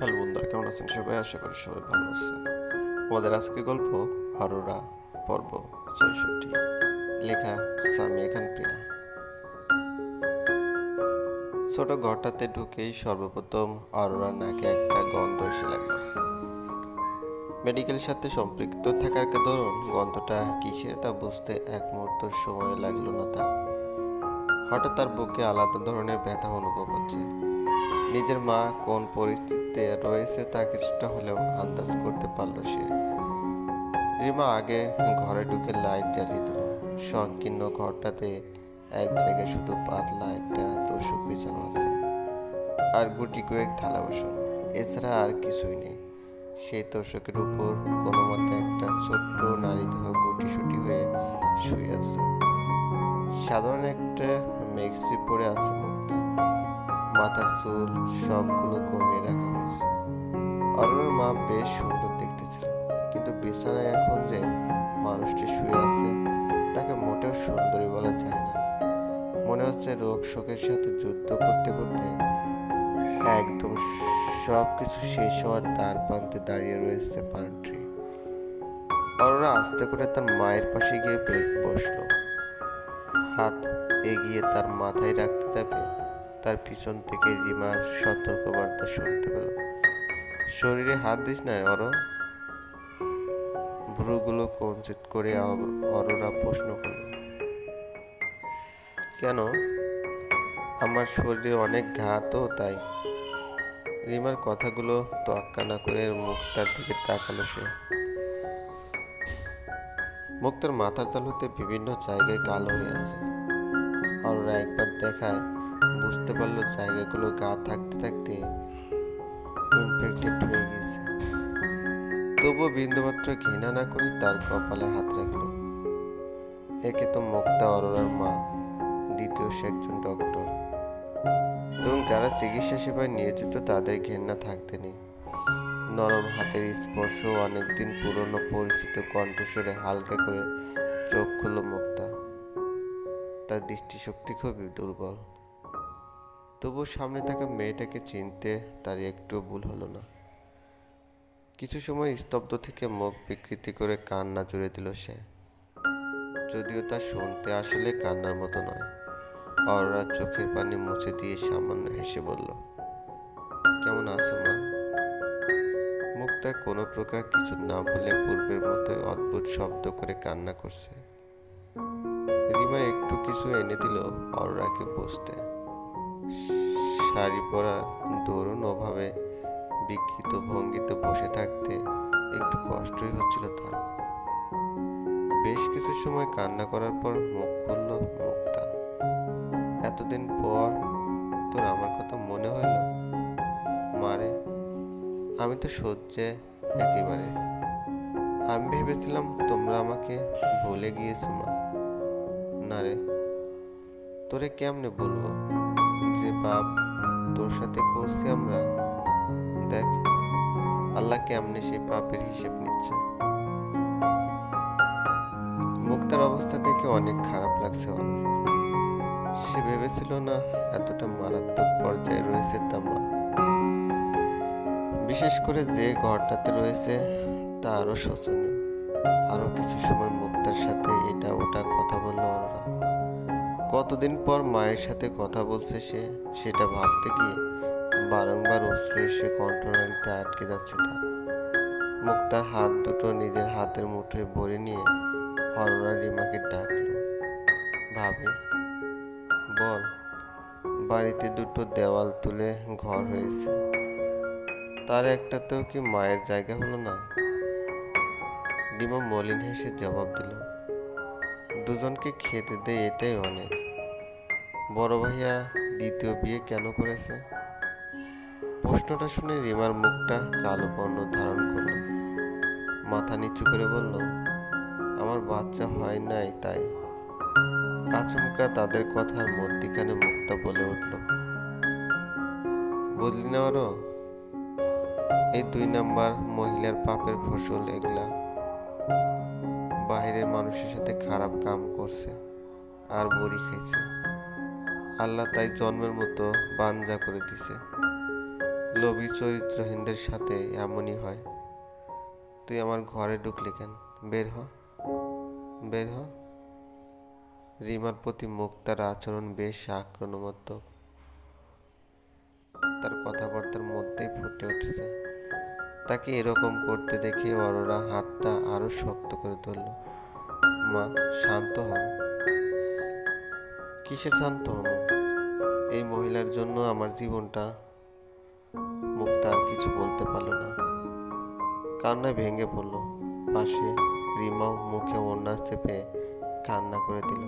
Hello বন্ধুরা, কেমন আছেন সবাই? আশা করি সবাই ভালো আছেন। আমাদের আজকে গল্প আরোরা পর্ব ছয়ষট্টি। লেখা সামিয়া খান প্রিয়া। ছোট ঘরটাতে ঢুকেই সর্বপ্রথম আরোরার নাকে একটা গন্ধ এসে লাগল। মেডিকেলের সাথে সম্পৃক্ত থাকার ধরুন গন্ধটা কিসের তা বুঝতে এক মুহূর্ত সময় লাগল না তার। হঠাৎ তার বুকে আলাদা ধরনের ব্যথা অনুভব হচ্ছে। নিজের মা কোন পরিস্থিতিতে রয়েছে তা কিছুটা হলেও আন্দাজ করতে পারল সে। রিমা আগে ঘরে ঢুকে লাইট জ্বালিয়ে দিল। সংকীর্ণ ঘরটাতে এক জায়গায় শুধু পাতলা একটা তোষক বিছানো আছে আর গুটি কয়েক থালা বাসন। এছাড়া আর কিছুই নেই। সেই তোষকের উপর কোনো মতে একটা ছোট্ট নারী দেহ গুটি সুটি হয়ে শুয়ে আছে। সাধারণ একটা মেক্সি পরে আছে মুক্তা মাথার চুল সবগুলো কমিয়ে রাখা হয়েছে। অরুণের মা বেশ সুন্দর দেখতে ছিল কিন্তু বিছানায় এখন যে মানুষটি শুয়ে আছে, তাকে মোটেও সুন্দরী বলা যায় না। মনে হচ্ছে রোগ শোকের সাথে যুদ্ধ করতে করতে একদম সব কিছু শেষ হওয়ার দ্বার প্রান্তে দাঁড়িয়ে রয়েছে পান্ট্রি অরোরা আস্তে করে তার মায়ের পাশে গিয়ে বসল। হাত এগিয়ে তার মাথায় রাখতে যাবে তার পিছন থেকে রিমার সতর্কবার্তা শুনতে পেল। শরীরে হাত দিস না, অর। ভ্রুগুলো কঞ্চিত করে অরোরা প্রশ্ন করল। কেন? আমার শরীরে অনেক ঘা তো, তাই। রিমার কথাগুলো তোয়াক্কা না করে মুক্তার দিকে তাকালো সে। মুক্তার মাথার তালুতে বিভিন্ন জায়গায় কালো হয়ে আছে। অরোরা একবার দেখায় বুঝতে পারল জায়গাগুলো গা থাকতে থাকতে ইনফেক্টেড হয়ে গেছে। তবুও বিন্দুমাত্র ঘৃণা না করে তার কপালে হাত রাখল। একে তো মুক্তা অরোরার মা, দ্বিতীয় সে একজন ডক্টর এবং যারা চিকিৎসা সেবায় নিয়োজিত তাদের ঘেন্না থাকতে নেই। নরম হাতের স্পর্শ অনেকদিন পুরনো পরিচিত কণ্ঠস্বরে হালকা করে চোখ খুলল মুক্তা। তার দৃষ্টিশক্তি খুবই দুর্বল। তবুও সামনে থাকা মেয়েটাকে চিনতে তার একটু ভুল হলো না। কিছু সময় স্তব্ধ থেকে মুখ বিকৃতি করে কান্না জুড়ে দিল সে। যদিও তা শুনতে আসলে কান্নার মতো নয়। অররা চোখের পানি মুছে দিয়ে সামান্য হেসে বলল, কেমন আছো মা? মুক্তা কোনো প্রকার কিছু না বলে পূর্বের মতোই অদ্ভুত শব্দ করে কান্না করছে। রিমা একটু কিছু এনে দিল অররাকে বসতে। শাড়ি পরা দরুন ওভাবে বিকৃত ভঙ্গিতে বসে থাকতে একটু কষ্টই হচ্ছিল তার। বেশ কিছু সময় কান্না করার পর মুখ খুলল মুক্তা। এতদিন পর তোর আমার কথা মনে হইল? মারে, আমি তো সহ্যে একেবারে। আমি ভেবেছিলাম তোমরা আমাকে ভুলে গিয়েছো মা। না রে, তোরে কেমনে বলব? যে পাপ তোর সাথে করছি আমরা, দেখ, আল্লাহ কেমনে সেই পাপের হিসেব নিচ্ছে। মুক্তার অবস্থা দেখে অনেক খারাপ লাগছে সে ভেবেছিল না, এতটা মারাত্মক পর্যায়ে রয়েছে তা মা বিশেষ করে যে ঘরটাতে রয়েছে, তা আরও শোচনীয়। আরও কিছু সময় মুক্তার সাথে এটা ওটা কথা বলল ওরা কতদিন পর মায়ের সাথে কথা বলছে সে, সেটা ভাবতে গিয়ে বারংবার অশ্রু এসে কণ্ঠনালীতে আটকে যাচ্ছে তার। মুক্তার হাত দুটো নিজের হাতের মুঠোয় ভরে নিয়ে অরোরা রিমাকে ডাকলো। ভাবি, বল, বাড়িতে দুটো দেওয়াল তুলে ঘর হয়েছে। তার একটাতেও কি মায়ের জায়গা হলো না? রিমা মলিন হেসে জবাব দিল দুজনকে খেতে দেয় এটাই অনেক। বড় ভাইয়া দ্বিতীয় বিয়ে কেন করেছে? প্রশ্নটা শুনে রিমার মুখটা কালো বর্ণ ধারণ করল। মাথা নিচু করে বলল, আমার বাচ্চা হয় নাই তাই। আচমকা তাদের কথার মধ্যিখানে মুক্তা বলে উঠল, বদলি নেওয়ারও এই দুই নাম্বার মহিলার পাপের ফসল এগুলা। বাহিরের মানুষের সাথে খারাপ কাম করছে আর বড়ি খাইছে। আল্লাহ তাই জন্মের মতো বানজা করে দিছে। লোভী চরিত্রহীনদের সাথে এমনই হয়। তুই আমার ঘরে ঢুকলি কেন? বের হ। বের হ। রিমার প্রতি মুক্তার আচরণ বেশ আক্রমণাত্মক। তার কথাবার্তার মধ্যেই ফুটে উঠেছে। তাকে এরকম করতে দেখে অরোরা হাতটা আরও শক্ত করে ধরল। মা, শান্ত হও। কিসের শান্ত হব? এই মহিলার জন্য আমার জীবনটা মুক্তা আর কিছু বলতে পারল না। কান্নায় ভেঙে পড়ল। পাশে রিমাও মুখে ওড়না চেপে কান্না করে দিল।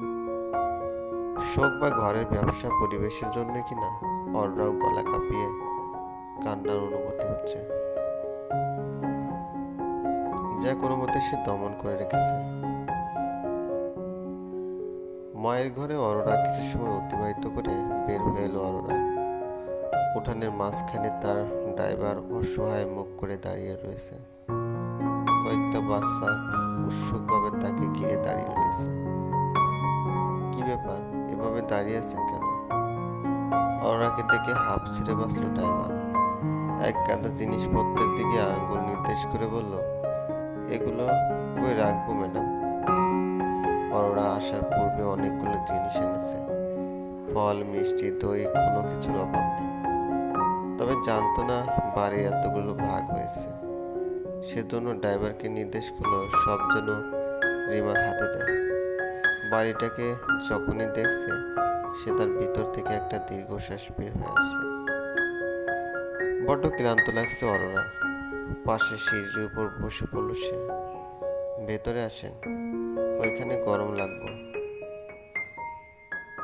শোক বা ঘরের ব্যবসা পরিবেশের জন্য কিনা অররাও গলা কাঁপিয়ে কান্নার অনুভূতি হচ্ছে। যা কোনো মতে সে দমন করে রেখেছে। মায়ের ঘরে অরোরা কিছু সময় অতিবাহিত করে বের হয়ে এলো অরোরা। উঠানের মাঝখানে তার ড্রাইভার অসহায় মুখ করে দাঁড়িয়ে রয়েছে। কয়েকটা বাচ্চা উৎসুকভাবে তাকে ঘিরে দাঁড়িয়ে রয়েছে। কি ব্যাপার? এভাবে দাঁড়িয়ে আছেন কেন? অরোরাকে দেখে হাফ ছেড়ে বাঁচলো ড্রাইভার। এক গাদা জিনিসপত্রের দিকে আঙ্গুল নির্দেশ করে বলল এগুলো কই রাখব, ম্যাডাম? অরোরা আসার পূর্বে অনেকগুলো জিনিস এনেছে। ফল, মিষ্টি, দই, কোনো কিছুর অভাব নেই। তবে জানতো না বাড়ি এতগুলো ভাগ হয়েছে। সেজন্য ড্রাইভারকে নির্দেশ করল সব যেন রিমার হাতে দেয়। বাড়িটাকে যখনই দেখছে, সে তার ভিতর থেকে একটা দীর্ঘশ্বাস বের হয়ে আসছে। বড্ড ক্লান্ত লাগছে অরোরার। পাশে সিঁড়ির উপর বসে পড়ল সে। ভেতরে আসেন, ওইখানে গরম লাগবে।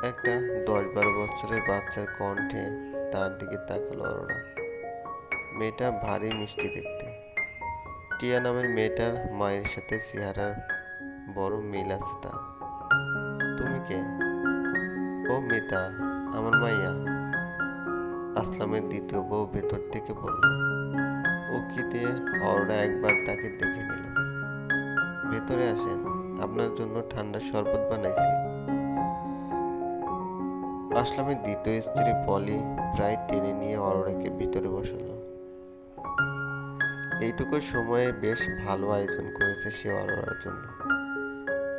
একটা দশ বারো বছরের বাচ্চার কণ্ঠে তার দিকে তাকালো অরোরা। মেয়েটা ভারী মিষ্টি দেখতে। টিয়া নামের মেয়েটার মায়ের সাথে চেহারার বড় মিল আছে তার। তুমি কে? ও মিতা, আমার মাইয়া। আসলামের দ্বিতীয় বউ ভেতর থেকে বলল কি অরোরা একবার তাকে দেখে নিল। ভেতরে আসেন, আপনার জন্য ঠান্ডা শরবত বানাইছি। আসলামের দ্বিতীয় স্ত্রী পলি প্রায় টেনে নিয়ে অরোরাকে ভিতরে বসালো। এইটুকু সময়ে বেশ ভালো আয়োজন করেছে সে অরোরার জন্য।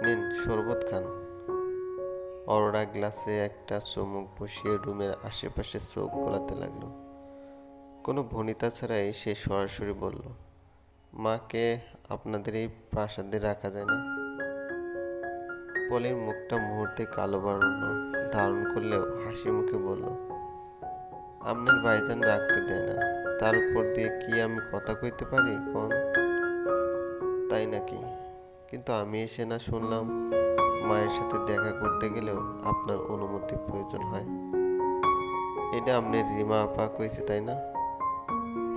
নিন, শরবত খান। অরোরা গ্লাসে একটা চুমুক বসিয়ে রুমের আশেপাশে চোখ বোলাতে লাগল। কোনো ভনিতা ছাড়াই সে সরাসরি বলল মাকে আপনাদের এই প্রাসাদে রাখা যায় না? পলির মুখটা মুহূর্তে কালো বর্ণ ধারণ করলেও হাসি মুখে বলল, আপনার ভাইজান রাখতে দেয় না। তার উপর দিয়ে কি আমি কথা কইতে পারি, কোন? তাই নাকি? কিন্তু আমি এসে না শুনলাম। মায়ের সাথে দেখা করতে গেলেও আপনার অনুমতি প্রয়োজন হয়। এটা আপনার রিমা আপা কইছে, তাই না?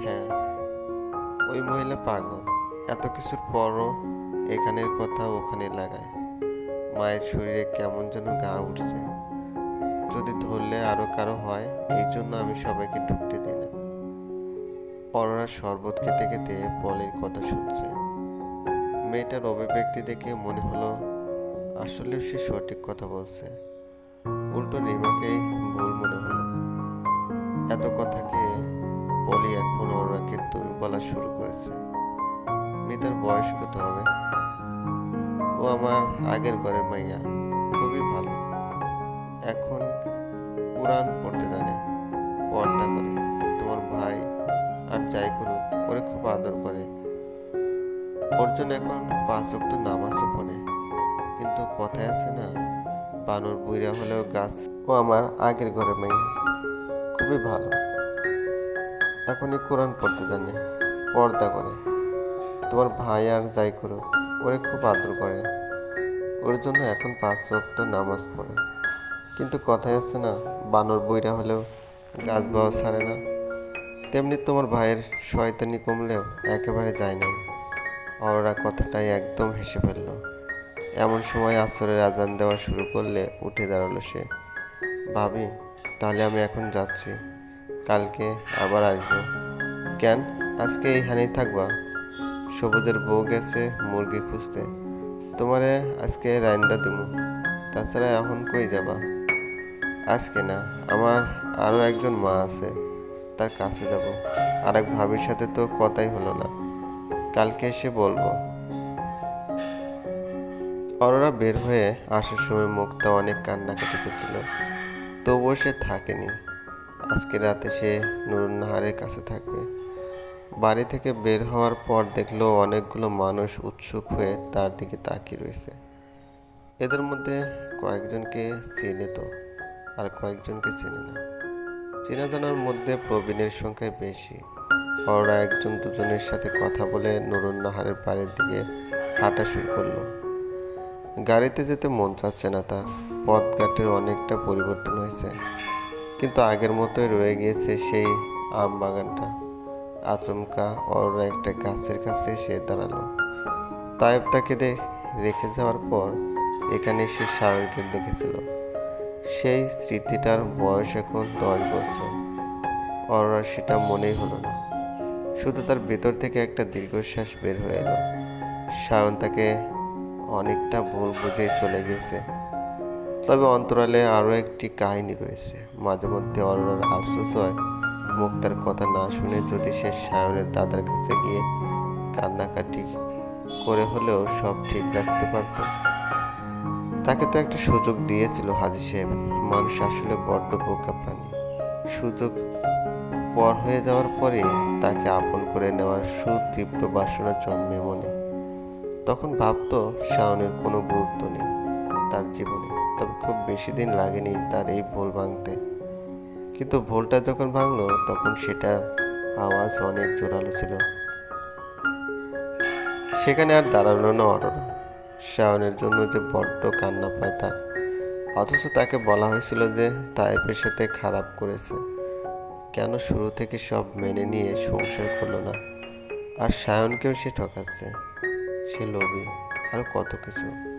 হ্যাঁ ওই মহিলা পাগল। এত কিছুর পরও এখানের কথা ওখানে লাগায়। মায়ের শরীরে কেমন যেন গা উঠছে। যদি ধরলে আরও কারও হয়, এই জন্য আমি সবাইকে ঢুকতে দিই না। অরোরা শরবত খেতে খেতে পলের কথা শুনছে। মেয়েটার অভিব্যক্তি দেখে মনে হলো আসলে সে সঠিক কথা বলছে। উল্টো রিমাকেই ভুল মনে হলো। এত কথাকে পলি এখন অরোরাকে তুমি বলা শুরু করেছে। মেয়েটার বয়স কত হবে? ও আমার আগের ঘরের মাইয়া, খুবই ভালো। এখন কোরআন পড়তে জানে, পর্দা করে। তোমার ভাই আর যাই করুক, ওরে খুব আদর করে। ওর জন্য এখন পাঁচ অক্ত নামাজও পড়ে। কিন্তু কথায় আছে না, বানর বইরা হলেও গাছ। ও আমার আগের ঘরে মাইয়া, খুবই ভালো। এখনই কোরআন পড়তে জানে, পর্দা করে। তোমার ভাই আর যাই করুক, ওরে খুব আদর করে। ওর জন্য এখন পাঁচ ওয়াক্ত নামাজ পড়ে। কিন্তু কথায় আছে না, বানর বইরা হলেও গাছ বাওয়া ছাড়ে না। তেমনি তোমার ভাইয়ের শয়তানি কমলেও একেবারে যায় নাই। অররা কথাটাই একদম হেসে ফেলল। এমন সময় আসরের আজান দেওয়া শুরু করলে উঠে দাঁড়াল সে। ভাবি, তাহলে আমি এখন যাচ্ছি। কালকে আবার আসব। কেন? আজকে এইখানেই থাকবা। সবুজের বউ গেছে মুরগি খুঁজতে। তোমারে আজকে রাইন্দা দিব তাছাড়া এখন কই যাবা? আজকে না, আমার আরও একজন মা আছে। তার কাছে যাব। আর এক ভাবির সাথে তো কথাই হলো না। কালকে এসে বলব। অরোরা বের হয়ে আসার সময় মুখটা অনেক কান্নাকাটি করছিল। তবুও সে থাকেনি। আজকে রাতে সে নুরুন্নাহারের কাছে থাকবে। বাড়ি থেকে বের হওয়ার পর দেখল অনেকগুলো মানুষ উৎসুক হয়ে তার দিকে তাকিয়ে রয়েছে। এদের মধ্যে কয়েকজনকে চেনে তো, আর কয়েকজনকে চেনে না। চেনা জানার মধ্যে প্রবীণের সংখ্যাই বেশি। ওরা একজন দুজনের সাথে কথা বলে নুরুন্নাহারের বাড়ির দিকে হাঁটা শুরু করল। গাড়িতে যেতে মন চাচ্ছে না তার। পথঘাটের অনেকটা পরিবর্তন হয়েছে। কিন্তু আগের মতোই রয়ে গিয়েছে সেই আম বাগানটা। আচমকা ওরা একটা গাছের কাছে সে দাঁড়াল। তায়েব তাকে রেখে যাওয়ার পর এখানে সে সায়নকে দেখেছিল। সেই স্মৃতিটার বয়স এখন দশ বছর। অরোরা সেটা মনেই হলো না। শুধু তার ভেতর থেকে একটা দীর্ঘশ্বাস বের হয়ে এলো। সায়ন তাকে অনেকটা ভুল বুঝে চলে গেছে তবে অন্তরালে আরও একটি কাহিনী রয়েছে। মাঝে মধ্যে অরোরার আফসোস হয়। মুক্তার কথা না শুনে যদি সে সায়নের দাদার কাছে গিয়ে কান্নাকাটি করে হলেও সব ঠিক রাখতে পারত। তাকে তো একটা সুযোগ দিয়েছিল হাজি সাহেব। মানুষ আসলে বড্ড বোকা প্রাণী। সুযোগ পর হয়ে যাওয়ার পরে তাকে আপন করে নেওয়ার সুতীব্র বাসনা জন্মে মনে। তখন ভাবতো শাওনের কোনো গুরুত্ব নেই তার জীবনে। তবে খুব বেশি দিন লাগেনি তার এই ভুল ভাঙতে। কিন্তু ভুলটা যখন ভাঙলো, তখন সেটার আওয়াজ অনেক জোরালো ছিল। সেখানে আর দাঁড়াল না অরোরা শাওনের জন্য যে বড্ড কান্না পায় তার। অথচ তাকে বলা হয়েছিল যে তাইপের সাথে খারাপ করেছে। কেন শুরু থেকে সব মেনে নিয়ে সংসার করল না? আর সায়নকেও সে ঠকাচ্ছে। সে লোভী আরও কত কিছু।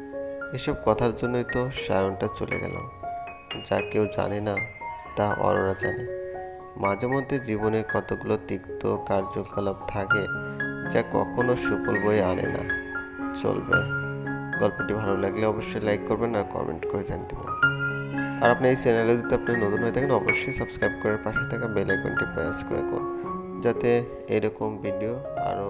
এসব কথার জন্যই তো সায়নটা চলে গেল। যা কেউ জানে না, তা অরোরা জানে। মাঝে মধ্যে জীবনের কতগুলো তিক্ত কার্যকলাপ থাকে যা কখনো সুফল বয়ে আনে না। চলবে। গল্পটি ভালো লাগলে অবশ্যই লাইক করবেন আর কমেন্ট করে জানতে পারেন আর আপনি এই চ্যানেলে যদি আপনি নতুন হয়ে থাকেন, অবশ্যই সাবস্ক্রাইব করে পাশে থাকা বেল আইকনটি প্রেস করে রাখুন, যাতে এরকম ভিডিও আরও